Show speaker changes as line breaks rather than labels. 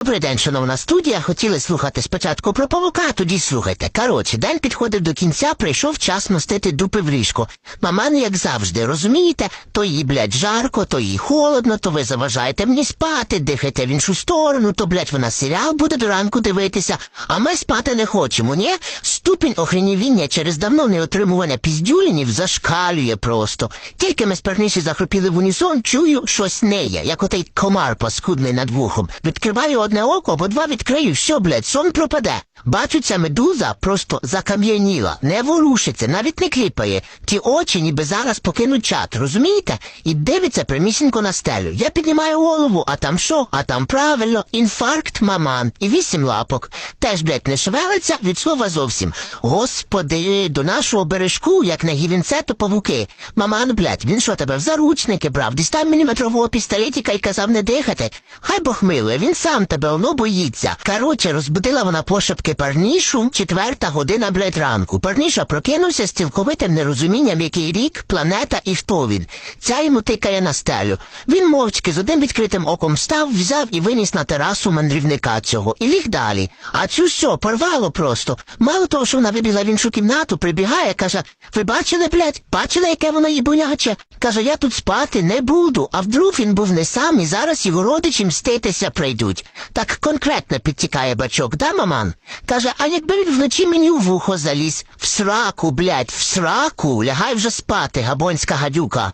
Добрий день, шановна студія. Хотіли слухати спочатку про павука, а тоді слухайте. Коротше, день підходив до кінця, прийшов час носити дупи в ліжко. Маман, як завжди, розумієте, то їй, блядь, жарко, то їй холодно, то ви заважаєте мені спати, дихайте в іншу сторону, то, блядь, вона серіал буде до ранку дивитися, а ми спати не хочемо, ні? Ступінь охренівіння через давно не отримування піздюлінів зашкалює просто. Тільки ми сперніші захропіли в унісон, чую, щось неє, як отей комар паскудний над вухом. Відкриваю одне око, бо два відкрию, все, блядь, сон пропаде. Бачу, ця медуза просто закам'яніла, не ворушиться, навіть не кліпає. Ті очі ніби зараз покинуть чат, розумієте? І дивиться прямісінько на стелю. Я піднімаю голову, а там що? А там правильно, інфаркт маман. І вісім лапок. Теж, блядь, не шевелиться від слова зовсім. Господи, до нашого бережку, як на гівінце, то павуки. Маман, блядь, він що тебе в заручники брав? Дістав міліметрового пістолетіка і казав не дихати. Хай Бог милує, він сам тебе воно боїться. Короче, розбудила вона пошепки парнішу, четверта година, блядь, ранку. Парніша прокинувся з цілковитим нерозумінням, який рік, планета і хто він. Ця йому тикає на стелю. Він мовчки з одним відкритим оком встав, взяв і виніс на терасу мандрівника цього. І ліг далі. А цю що, порвало просто. Мало того, що вона вибігла в іншу кімнату, прибігає, каже, ви бачили, блядь, бачили, яке воно їбуняче? Каже, я тут спати не буду, а вдруг він був не сам, і зараз його родичі мститися прийдуть. Так конкретно підтікає бачок, да, маман? Каже, а якби він вночі мені в вухо заліз, в сраку, блядь, в сраку, лягай вже спати, габонська гадюка.